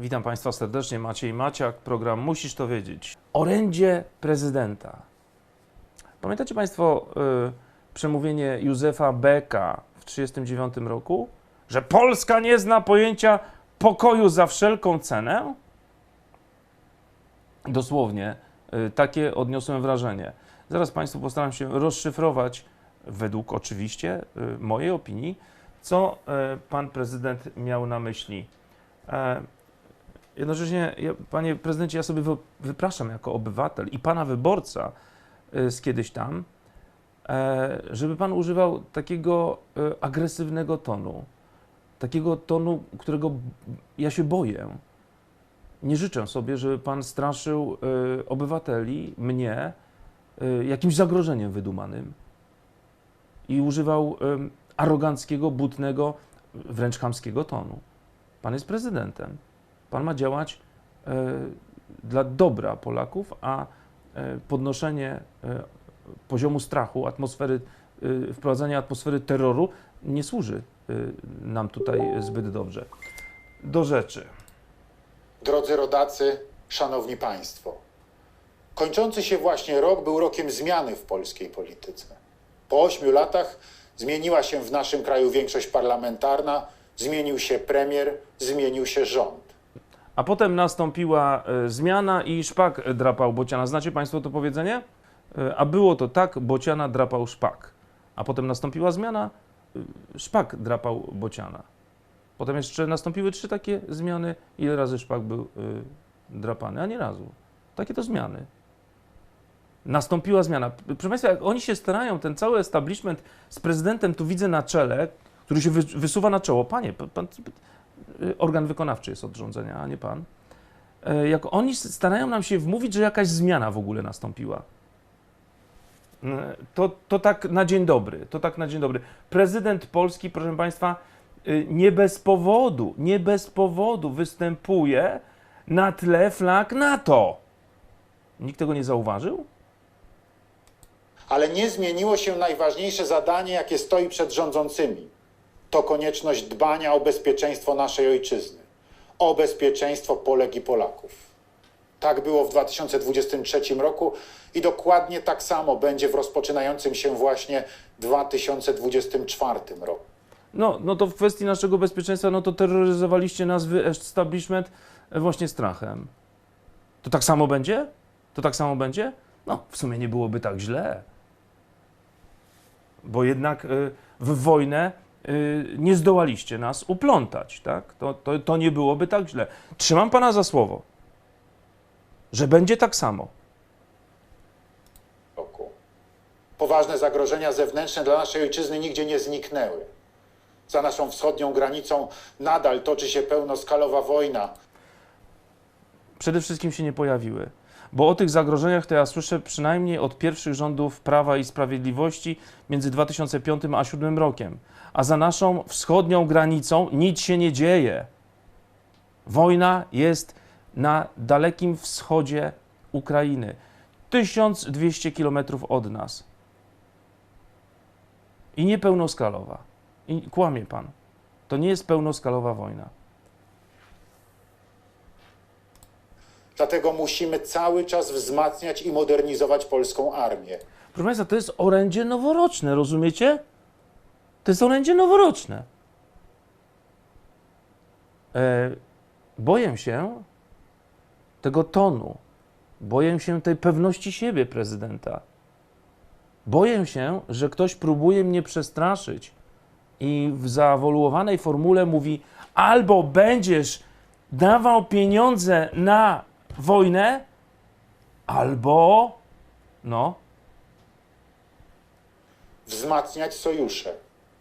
Witam Państwa serdecznie, Maciej Maciak, program Musisz to wiedzieć. Orędzie prezydenta. Pamiętacie Państwo y, przemówienie Józefa Beka w 1939 roku? Że Polska nie zna pojęcia pokoju za wszelką cenę? Dosłownie y, takie odniosłem wrażenie. Zaraz Państwu postaram się rozszyfrować, według oczywiście y, mojej opinii, co y, Pan Prezydent miał na myśli. E, Jednocześnie, ja, panie prezydencie, ja sobie wy- wypraszam jako obywatel i pana wyborca y, z kiedyś tam, e, żeby pan używał takiego e, agresywnego tonu, takiego tonu, którego ja się boję. Nie życzę sobie, żeby pan straszył e, obywateli, mnie, jakimś zagrożeniem wydumanym i używał aroganckiego, butnego, wręcz chamskiego tonu. Pan jest prezydentem. Pan ma działać e, dla dobra Polaków, a e, podnoszenie e, poziomu strachu, atmosfery, wprowadzanie atmosfery terroru nie służy nam tutaj zbyt dobrze. Do rzeczy. Drodzy rodacy, szanowni państwo. Kończący się właśnie rok był rokiem zmiany w polskiej polityce. Po ośmiu latach zmieniła się w naszym kraju większość parlamentarna, zmienił się premier, zmienił się rząd. A potem nastąpiła e, zmiana i szpak drapał bociana. Znacie Państwo to powiedzenie? E, A było to tak, bociana drapał szpak. A potem nastąpiła zmiana, e, szpak drapał bociana. Potem jeszcze nastąpiły trzy takie zmiany. Ile razy szpak był drapany? A nie razu. Takie to zmiany. Nastąpiła zmiana. Proszę Państwa, jak oni się starają, ten cały establishment z prezydentem tu widzę na czele, który się wy- wysuwa na czoło. Panie, pan, organ wykonawczy jest od rządzenia, a nie pan. E, Jak oni starają nam się wmówić, że jakaś zmiana w ogóle nastąpiła. E, To, to tak na dzień dobry, to tak na dzień dobry. Prezydent Polski, proszę Państwa, y, nie bez powodu, nie bez powodu występuje na tle flag NATO. Nikt tego nie zauważył? Ale nie zmieniło się najważniejsze zadanie, jakie stoi przed rządzącymi. To konieczność dbania o bezpieczeństwo naszej ojczyzny, o bezpieczeństwo Polek i Polaków. Tak było w 2023 roku i dokładnie tak samo będzie w rozpoczynającym się właśnie 2024 roku. No, no to w kwestii naszego bezpieczeństwa, no to terroryzowaliście nas wy establishment e, właśnie strachem. To tak samo będzie? To tak samo będzie? No, w sumie nie byłoby tak źle. Bo jednak y, w wojnę nie zdołaliście nas uplątać, tak? To, to, to nie byłoby tak źle. Trzymam pana za słowo, że będzie tak samo. Poważne zagrożenia zewnętrzne dla naszej ojczyzny nigdzie nie zniknęły. Za naszą wschodnią granicą nadal toczy się pełnoskalowa wojna, przede wszystkim się nie pojawiły. Bo o tych zagrożeniach to ja słyszę przynajmniej od pierwszych rządów Prawa i Sprawiedliwości między 2005 a 2007 rokiem. A za naszą wschodnią granicą nic się nie dzieje. Wojna jest na dalekim wschodzie Ukrainy, 1200 kilometrów od nas. I niepełnoskalowa. I kłamie pan. To nie jest pełnoskalowa wojna. Dlatego musimy cały czas wzmacniać i modernizować polską armię. Proszę Państwa, to jest orędzie noworoczne, rozumiecie? To jest orędzie noworoczne. E, boję się tego tonu. Boję się tej pewności siebie prezydenta. Boję się, że ktoś próbuje mnie przestraszyć i w zaawoluowanej formule mówi: albo będziesz dawał pieniądze na wojnę, albo no, Wzmacniać sojusze.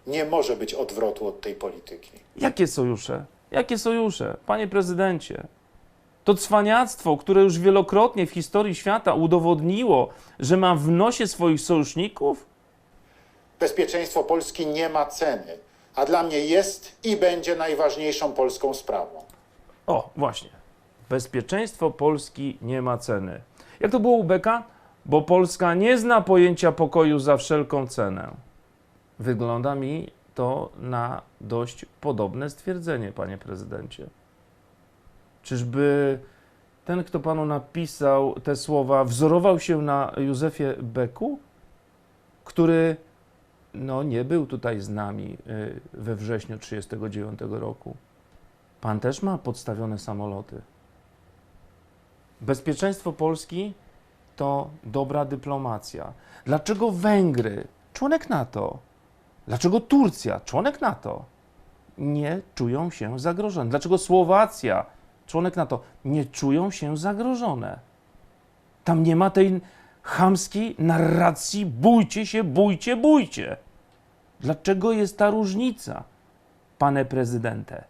Nie może być odwrotu od tej polityki. Jakie sojusze? Jakie sojusze? Panie prezydencie, to cwaniactwo, które już wielokrotnie w historii świata udowodniło, że ma w nosie swoich sojuszników? Bezpieczeństwo Polski nie ma ceny, a dla mnie jest i będzie najważniejszą polską sprawą. O, właśnie. Bezpieczeństwo Polski nie ma ceny. Jak to było u Beka? Bo Polska nie zna pojęcia pokoju za wszelką cenę. Wygląda mi to na dość podobne stwierdzenie, panie prezydencie. Czyżby ten, kto panu napisał te słowa, wzorował się na Józefie Beku, który no, nie był tutaj z nami y, we wrześniu 1939 roku. Pan też ma podstawione samoloty. Bezpieczeństwo Polski to dobra dyplomacja. Dlaczego Węgry, członek NATO, dlaczego Turcja, członek NATO, nie czują się zagrożone? Dlaczego Słowacja, członek NATO, nie czują się zagrożone? Tam nie ma tej chamskiej narracji bójcie się, bójcie, bójcie. Dlaczego jest ta różnica, panie prezydente?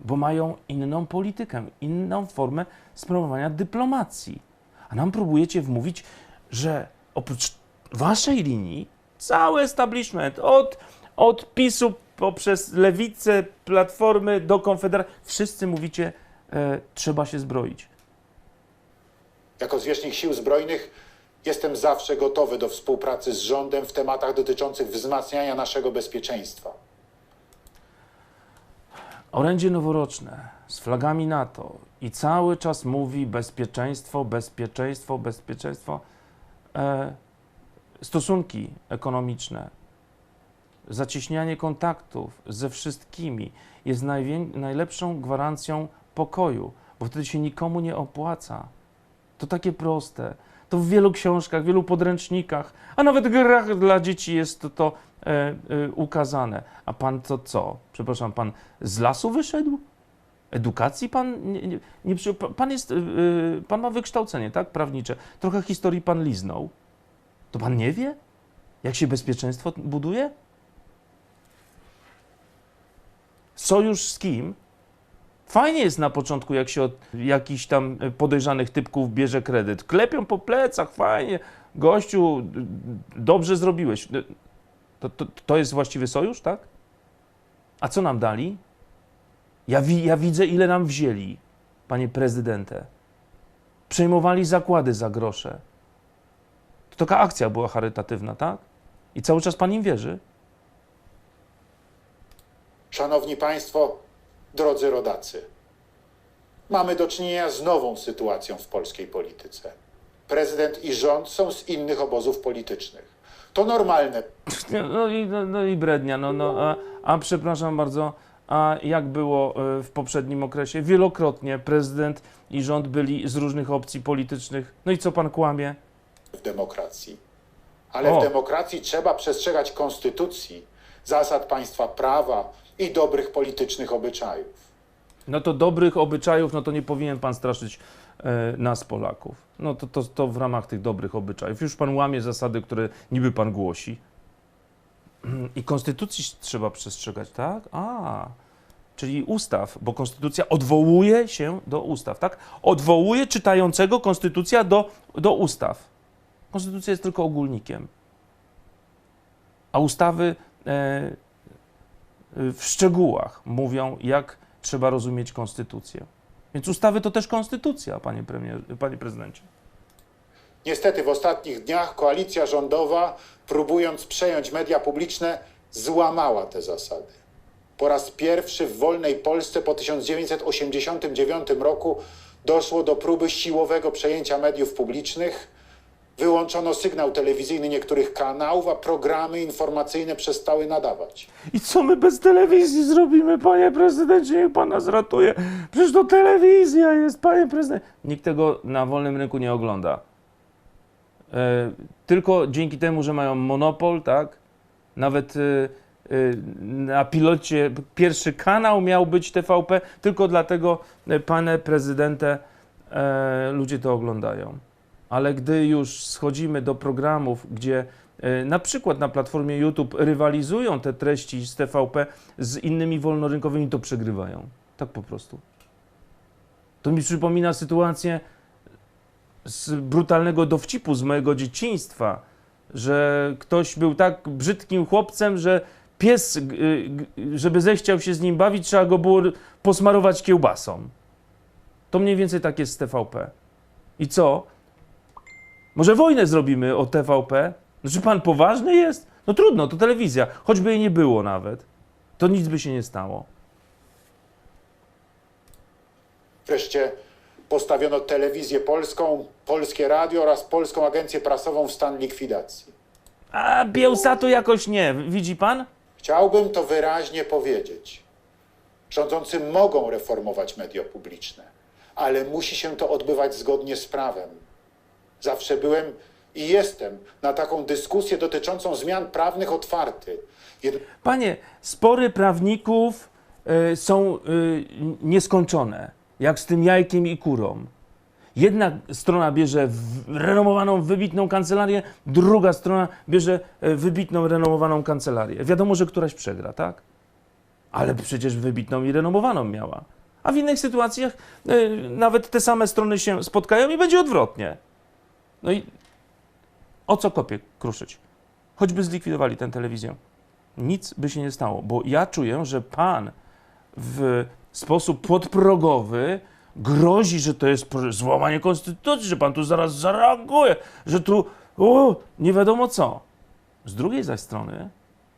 Bo mają inną politykę, inną formę sprawowania dyplomacji. A nam próbujecie wmówić, że oprócz waszej linii cały establishment, od, od PiSu poprzez lewicę, platformy do konfederacji, wszyscy mówicie, e, trzeba się zbroić. Jako zwierzchnik sił zbrojnych jestem zawsze gotowy do współpracy z rządem w tematach dotyczących wzmacniania naszego bezpieczeństwa. Orędzie noworoczne z flagami NATO i cały czas mówi bezpieczeństwo, bezpieczeństwo, bezpieczeństwo. E, stosunki ekonomiczne, zacieśnianie kontaktów ze wszystkimi jest najlepszą gwarancją pokoju, bo wtedy się nikomu nie opłaca. To takie proste. To w wielu książkach, wielu podręcznikach, a nawet grach dla dzieci jest to, e, e, ukazane. A pan to co? Przepraszam, pan z lasu wyszedł? Edukacji pan nie, nie, nie przy- pan jest, e, e, pan ma wykształcenie, tak, prawnicze. Trochę historii pan liznął. To pan nie wie, jak się bezpieczeństwo buduje? Sojusz z kim? Fajnie jest na początku, jak się od jakichś tam podejrzanych typków bierze kredyt. Klepią po plecach, fajnie. Gościu, dobrze zrobiłeś. To, to, to jest właściwy sojusz, tak? A co nam dali? Ja, wi, ja widzę, ile nam wzięli, panie prezydente. Przejmowali zakłady za grosze. To taka akcja była charytatywna, tak? I cały czas pan im wierzy? Szanowni Państwo, drodzy rodacy, mamy do czynienia z nową sytuacją w polskiej polityce. Prezydent i rząd są z innych obozów politycznych. To normalne. No i, no, no i brednia, no, no a, a przepraszam bardzo, a jak było e, w poprzednim okresie? Wielokrotnie prezydent i rząd byli z różnych opcji politycznych. No i co pan kłamie? w demokracji. Ale O. w demokracji trzeba przestrzegać konstytucji, zasad państwa prawa i dobrych politycznych obyczajów. No to dobrych obyczajów, no to nie powinien pan straszyć e, nas, Polaków. No to, to, to w ramach tych dobrych obyczajów. Już pan łamie zasady, które niby pan głosi. I konstytucji trzeba przestrzegać, tak? A, czyli ustaw, bo konstytucja odwołuje się do ustaw, tak? Odwołuje czytającego konstytucja do, do ustaw. Konstytucja jest tylko ogólnikiem. A ustawy e, w szczegółach mówią, jak trzeba rozumieć konstytucję. Więc ustawy to też konstytucja, panie, premier, panie prezydencie. Niestety w ostatnich dniach koalicja rządowa, próbując przejąć media publiczne, złamała te zasady. Po raz pierwszy w wolnej Polsce po 1989 roku doszło do próby siłowego przejęcia mediów publicznych. Wyłączono sygnał telewizyjny niektórych kanałów, a programy informacyjne przestały nadawać. I co my bez telewizji zrobimy, panie prezydencie? Niech pan nas ratuje. Przecież to telewizja jest, panie prezydencie. Nikt tego na wolnym rynku nie ogląda. E, tylko dzięki temu, że mają monopol, tak? Nawet e, e, na pilocie pierwszy kanał miał być TVP, tylko dlatego, panie prezydente, ludzie to oglądają. Ale gdy już schodzimy do programów, gdzie e, na przykład na platformie YouTube rywalizują te treści z TVP z innymi wolnorynkowymi, to przegrywają. Tak po prostu. To mi przypomina sytuację z brutalnego dowcipu z mojego dzieciństwa, że ktoś był tak brzydkim chłopcem, że pies, żeby zechciał się z nim bawić, trzeba go było posmarować kiełbasą. To mniej więcej tak jest z TVP. I co? Może wojnę zrobimy o TVP? Znaczy pan poważny jest? No trudno, to telewizja. Choćby jej nie było nawet. To nic by się nie stało. wreszcie postawiono telewizję polską, polskie radio oraz polską agencję prasową w stan likwidacji. A Bielsatu jakoś nie, widzi pan? Chciałbym to wyraźnie powiedzieć. Rządzący mogą reformować media publiczne, ale musi się to odbywać zgodnie z prawem. Zawsze byłem i jestem na taką dyskusję dotyczącą zmian prawnych otwarty. Jed- Panie, spory prawników y, są y, nieskończone, jak z tym jajkiem i kurą. Jedna strona bierze renomowaną, wybitną kancelarię, druga strona bierze y, wybitną, renomowaną kancelarię. Wiadomo, że któraś przegra, tak? Ale przecież wybitną i renomowaną miała. A w innych sytuacjach y, nawet te same strony się spotkają i będzie odwrotnie. No i o co kopie kruszyć? Choćby zlikwidowali tę telewizję nic by się nie stało, bo ja czuję, że pan w sposób podprogowy grozi, że to jest złamanie konstytucji, że pan tu zaraz zareaguje, że tu o, nie wiadomo co. Z drugiej zaś strony,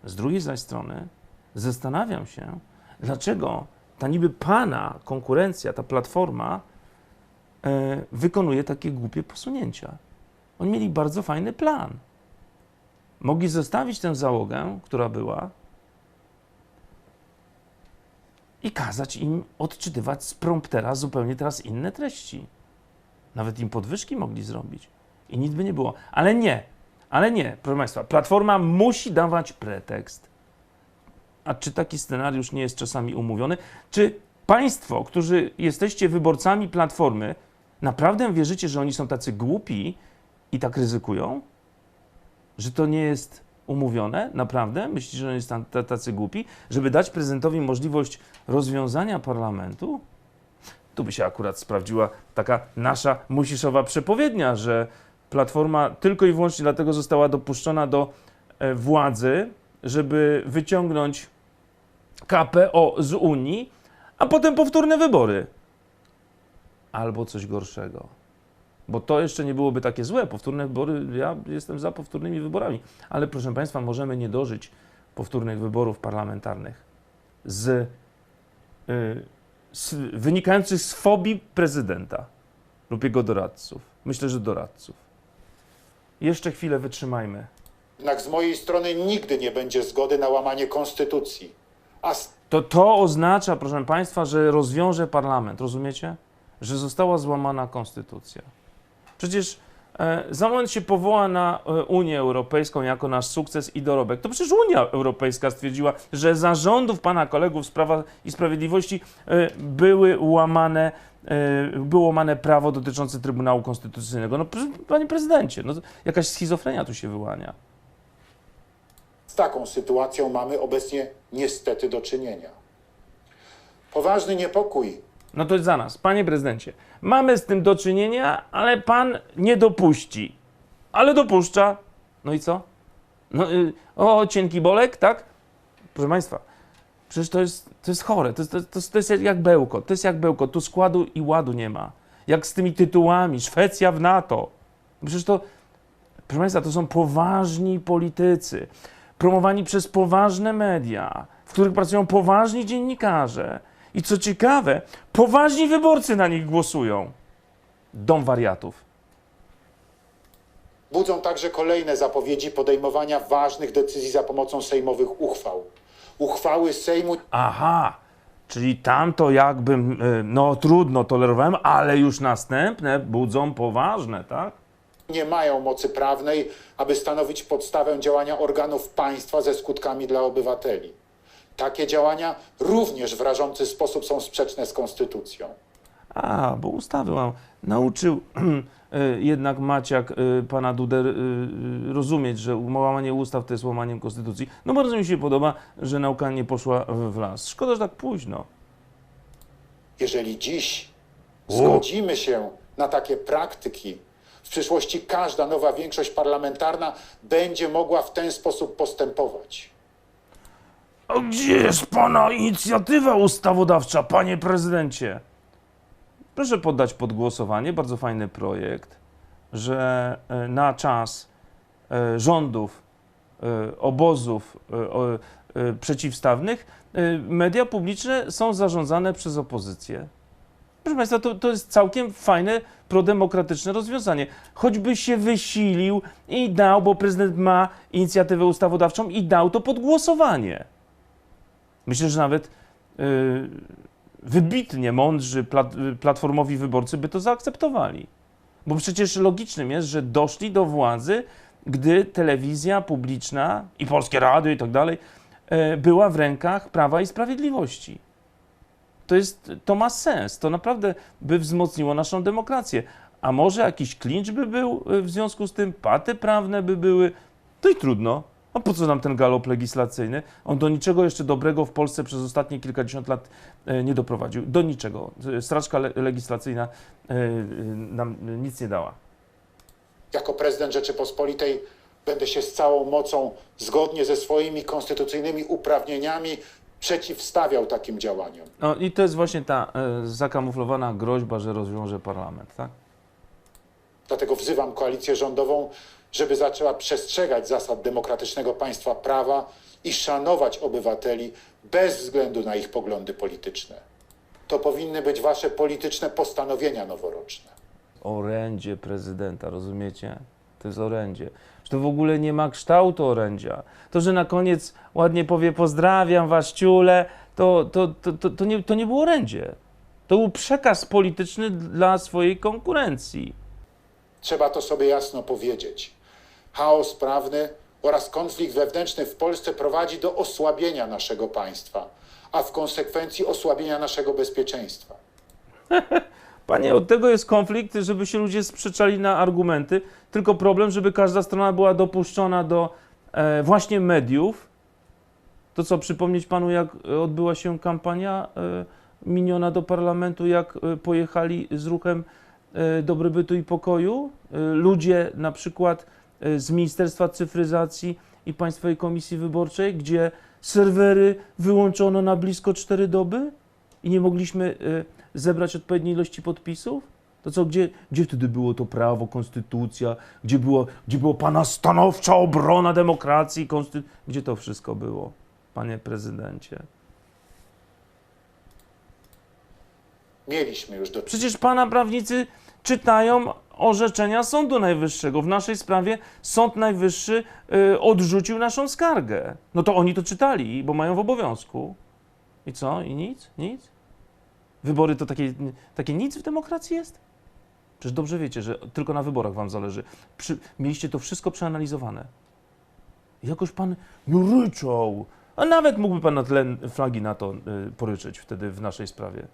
z drugiej zaś strony zastanawiam się, dlaczego ta niby pana konkurencja, ta platforma e, wykonuje takie głupie posunięcia. Oni mieli bardzo fajny plan. Mogli zostawić tę załogę, która była, i kazać im odczytywać z promptera zupełnie teraz inne treści. Nawet im podwyżki mogli zrobić i nic by nie było. Ale nie, ale nie, proszę Państwa, Platforma musi dawać pretekst. A czy taki scenariusz nie jest czasami umówiony? Czy Państwo, którzy jesteście wyborcami Platformy, naprawdę wierzycie, że oni są tacy głupi i tak ryzykują? że to nie jest umówione, naprawdę? Myślicie, że oni jest tacy głupi, żeby dać prezydentowi możliwość rozwiązania parlamentu? Tu by się akurat sprawdziła taka nasza musiszowa przepowiednia, że Platforma tylko i wyłącznie dlatego została dopuszczona do e, władzy, żeby wyciągnąć KPO z Unii, a potem powtórne wybory. Albo coś gorszego. Bo to jeszcze nie byłoby takie złe. Powtórne wybory, ja jestem za powtórnymi wyborami. Ale proszę Państwa, możemy nie dożyć powtórnych wyborów parlamentarnych z, y, z wynikających z fobii prezydenta lub jego doradców. Myślę, że doradców. Jeszcze chwilę wytrzymajmy. Jednak z mojej strony nigdy nie będzie zgody na łamanie konstytucji. A To, to oznacza, proszę Państwa, że rozwiąże parlament, rozumiecie? Że została złamana konstytucja. Przecież e, za się powoła na e, Unię Europejską jako nasz sukces i dorobek. To przecież Unia Europejska stwierdziła, że za rządów pana kolegów z Prawa i Sprawiedliwości e, były łamane, było łamane prawo dotyczące Trybunału Konstytucyjnego. No, panie prezydencie, no, jakaś schizofrenia tu się wyłania. Z taką sytuacją mamy obecnie niestety do czynienia. Poważny niepokój No to za nas, panie prezydencie. Mamy z tym do czynienia, ale pan nie dopuści. Ale dopuszcza. No i co? No, y, o, cienki bolek, tak? Proszę państwa, przecież to jest, to jest chore. To jest, to, jest, to jest jak bełko. To jest jak bełko. Tu składu i ładu nie ma. Jak z tymi tytułami. Szwecja w NATO. Przecież to, proszę państwa, to są poważni politycy. Promowani przez poważne media, w których pracują poważni dziennikarze. I co ciekawe, poważni wyborcy na nich głosują. Dom wariatów. budzą także kolejne zapowiedzi podejmowania ważnych decyzji za pomocą sejmowych uchwał. Uchwały Sejmu Aha, czyli tamto jakbym, y, no trudno tolerowałem, ale już następne budzą poważne, tak? nie mają mocy prawnej, aby stanowić podstawę działania organów państwa ze skutkami dla obywateli. Takie działania również w rażący sposób są sprzeczne z konstytucją. A, bo ustawy mam. Nauczył y, jednak Maciak y, pana Duder y, rozumieć, że łamanie ustaw to jest łamaniem konstytucji. No bardzo mi się podoba, że nauka nie poszła w las. Szkoda, że tak późno. Jeżeli dziś zgodzimy się na takie praktyki, w przyszłości każda nowa większość parlamentarna będzie mogła w ten sposób postępować. A gdzie jest pana inicjatywa ustawodawcza, panie prezydencie? Proszę poddać pod głosowanie bardzo fajny projekt, że e, na czas e, rządów e, obozów przeciwstawnych media publiczne są zarządzane przez opozycję. Proszę Państwa, to, to jest całkiem fajne, prodemokratyczne rozwiązanie. Choćby się wysilił i dał, bo prezydent ma inicjatywę ustawodawczą i dał to pod głosowanie. Myślę, że nawet yy, wybitnie mądrzy plat, y, platformowi wyborcy by to zaakceptowali. Bo przecież logicznym jest, że doszli do władzy, gdy telewizja publiczna i polskie radio i tak dalej e, była w rękach Prawa i Sprawiedliwości. To, jest, to ma sens. To naprawdę by wzmocniło naszą demokrację. A może jakiś klincz by był e, w związku z tym, paty prawne by były. To i trudno. A po co nam ten galop legislacyjny? On do niczego jeszcze dobrego w Polsce przez ostatnie kilkadziesiąt lat e, nie doprowadził. Do niczego. E, Strażka le- legislacyjna e, nam nic nie dała. Jako prezydent Rzeczypospolitej będę się z całą mocą, zgodnie ze swoimi konstytucyjnymi uprawnieniami, przeciwstawiał takim działaniom. No i to jest właśnie ta e, zakamuflowana groźba, że rozwiąże parlament, tak? Dlatego wzywam koalicję rządową, żeby zaczęła przestrzegać zasad demokratycznego państwa prawa i szanować obywateli bez względu na ich poglądy polityczne. To powinny być wasze polityczne postanowienia noworoczne. Orędzie prezydenta, rozumiecie? To jest orędzie. Że to w ogóle nie ma kształtu orędzia. To, że na koniec ładnie powie pozdrawiam was ciule, to, to, to, to, to, nie, to nie było orędzie. To był przekaz polityczny dla swojej konkurencji. Trzeba to sobie jasno powiedzieć. Chaos prawny oraz konflikt wewnętrzny w Polsce prowadzi do osłabienia naszego państwa, a w konsekwencji osłabienia naszego bezpieczeństwa. Panie, od tego jest konflikt, żeby się ludzie sprzeczali na argumenty, tylko problem, żeby każda strona była dopuszczona do e, właśnie mediów. To co, przypomnieć panu, jak e, odbyła się kampania e, miniona do parlamentu, jak e, pojechali z ruchem e, dobrobytu i pokoju? E, ludzie na przykład z Ministerstwa Cyfryzacji i Państwowej Komisji Wyborczej, gdzie serwery wyłączono na blisko 4 doby i nie mogliśmy e, zebrać odpowiedniej ilości podpisów? To co, gdzie, gdzie wtedy było to prawo, konstytucja? Gdzie było, gdzie było pana stanowcza obrona demokracji? Gdzie to wszystko było, panie prezydencie? Mieliśmy już do Przecież pana prawnicy czytają orzeczenia Sądu Najwyższego. W naszej sprawie Sąd Najwyższy y, odrzucił naszą skargę. No to oni to czytali, bo mają w obowiązku. I co? I nic? Nic? Wybory to takie, takie nic w demokracji jest? Przecież dobrze wiecie, że tylko na wyborach wam zależy. Przy, mieliście to wszystko przeanalizowane. Jakoś pan nie ryczał. A nawet mógłby pan na tle flagi NATO y, poryczeć wtedy w naszej sprawie.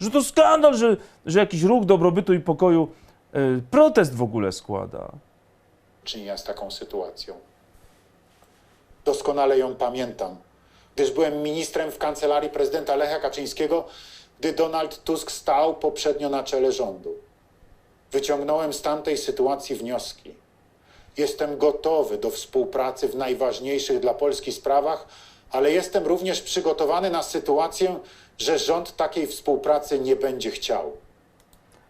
Że to skandal, że, że jakiś ruch dobrobytu i pokoju protest w ogóle składa. czynienia z taką sytuacją. Doskonale ją pamiętam, gdyż byłem ministrem w kancelarii prezydenta Lecha Kaczyńskiego, gdy Donald Tusk stał poprzednio na czele rządu. Wyciągnąłem z tamtej sytuacji wnioski. Jestem gotowy do współpracy w najważniejszych dla Polski sprawach, ale jestem również przygotowany na sytuację, że rząd takiej współpracy nie będzie chciał.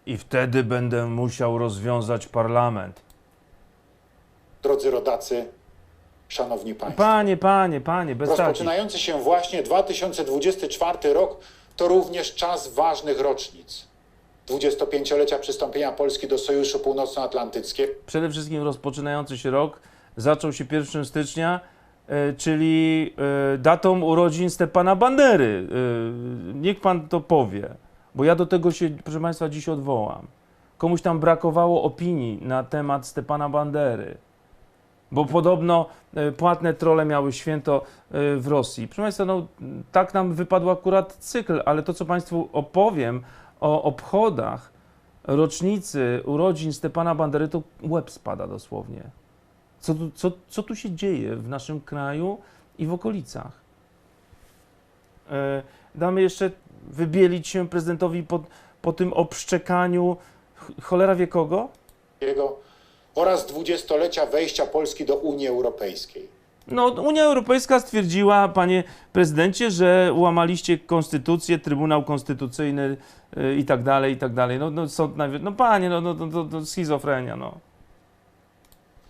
I wtedy będę musiał rozwiązać parlament. Drodzy rodacy, szanowni państwo. Panie, panie, panie, bez takich. Rozpoczynający się właśnie 2024 rok to również czas ważnych rocznic. 25-lecia przystąpienia Polski do Sojuszu Północnoatlantyckiego, Przede wszystkim rozpoczynający się rok zaczął się 1 stycznia, e, czyli e, datą urodzin Stepana Bandery. E, niech pan to powie, bo ja do tego się, proszę państwa, dziś odwołam. Komuś tam brakowało opinii na temat Stepana Bandery. Bo podobno e, płatne trole miały święto e, w Rosji. Proszę Państwa, no, tak nam wypadł akurat cykl, ale to, co Państwu opowiem o obchodach rocznicy urodzin Stepana Bandery, to łeb spada dosłownie. Co, tu- co, co tu się dzieje w naszym kraju i w okolicach? E, damy jeszcze wybielić się prezydentowi po, po tym obszczekaniu ch- cholera wie kogo? oraz 20-lecia wejścia Polski do Unii Europejskiej. No, Unia Europejska stwierdziła, panie prezydencie, że łamaliście konstytucję, Trybunał Konstytucyjny y, i tak dalej, i tak dalej. No, no sąd najwy... No panie, no, no, no, no, no schizofrenia, no.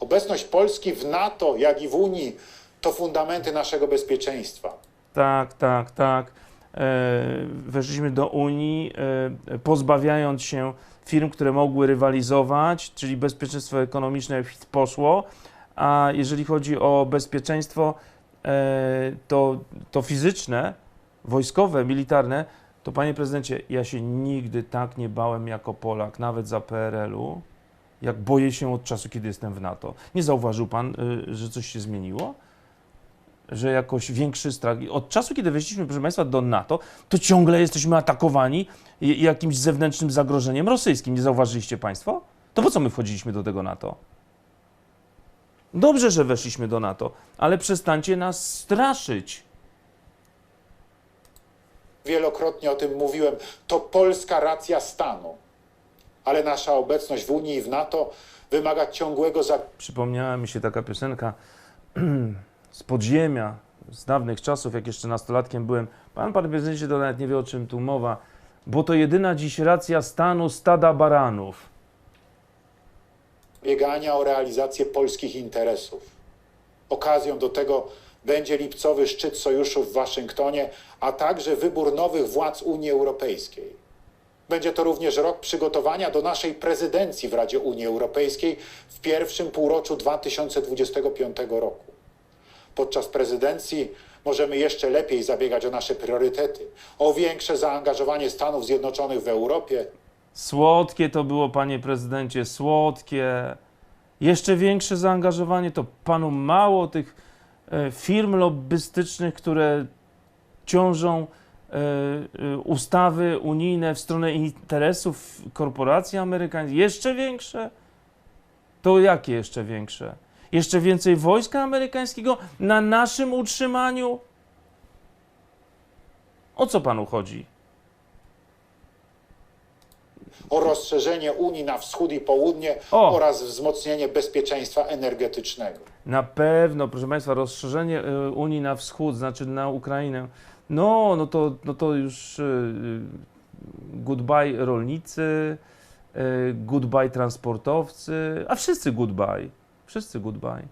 Obecność Polski w NATO, jak i w Unii to fundamenty naszego bezpieczeństwa. Tak, tak, tak. Weszliśmy do Unii, e, pozbawiając się firm, które mogły rywalizować, czyli bezpieczeństwo ekonomiczne poszło, a jeżeli chodzi o bezpieczeństwo e, to, to fizyczne, wojskowe, militarne, to panie prezydencie, ja się nigdy tak nie bałem jako Polak, nawet za PRL-u, jak boję się od czasu, kiedy jestem w NATO. Nie zauważył pan, że coś się zmieniło? Że jakoś większy strach. Od czasu, kiedy weszliśmy, proszę Państwa, do NATO, to ciągle jesteśmy atakowani jakimś zewnętrznym zagrożeniem rosyjskim. Nie zauważyliście Państwo? To po co my wchodziliśmy do tego NATO? Dobrze, że weszliśmy do NATO, ale przestańcie nas straszyć. Wielokrotnie o tym mówiłem. To polska racja stanu. Ale nasza obecność w Unii i w NATO wymaga ciągłego zakresu. Przypomniała mi się taka piosenka z podziemia, z dawnych czasów, jak jeszcze nastolatkiem byłem. Pan, pan prezydencie, to nawet nie wie, o czym tu mowa, bo to jedyna dziś racja stanu stada baranów. biegania o realizację polskich interesów. Okazją do tego będzie lipcowy szczyt sojuszu w Waszyngtonie, a także wybór nowych władz Unii Europejskiej. Będzie to również rok przygotowania do naszej prezydencji w Radzie Unii Europejskiej w pierwszym półroczu 2025 roku. Podczas prezydencji możemy jeszcze lepiej zabiegać o nasze priorytety, o większe zaangażowanie Stanów Zjednoczonych w Europie, Słodkie to było, panie prezydencie, słodkie. Jeszcze większe zaangażowanie to panu mało tych e, firm lobbystycznych, które ciążą e, e, ustawy unijne w stronę interesów korporacji amerykańskich. Jeszcze większe? To jakie jeszcze większe? Jeszcze więcej wojska amerykańskiego na naszym utrzymaniu? O co panu chodzi? o rozszerzenie Unii na wschód i południe O! oraz wzmocnienie bezpieczeństwa energetycznego. Na pewno, proszę Państwa, rozszerzenie y, Unii na wschód, znaczy na Ukrainę, no, no, to, no to już y, y, goodbye rolnicy, goodbye transportowcy, a wszyscy goodbye, wszyscy goodbye.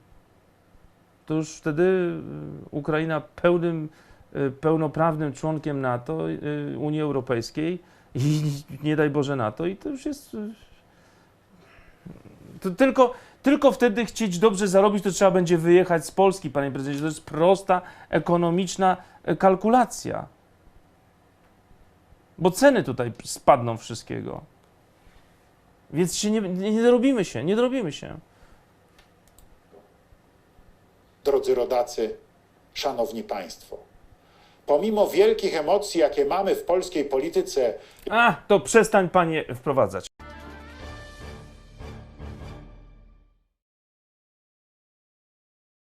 To już wtedy y, Ukraina pełnym, y, pełnoprawnym członkiem NATO, y, Unii Europejskiej i nie daj Boże NATO i to już jest... To tylko, tylko wtedy chcieć dobrze zarobić, to trzeba będzie wyjechać z Polski, panie prezydencie. To jest prosta, ekonomiczna kalkulacja. Bo ceny tutaj spadną wszystkiego. Więc się nie, nie dorobimy się, nie dorobimy się. Drodzy rodacy, szanowni państwo, pomimo wielkich emocji, jakie mamy w polskiej polityce, A, to przestań panie wprowadzać.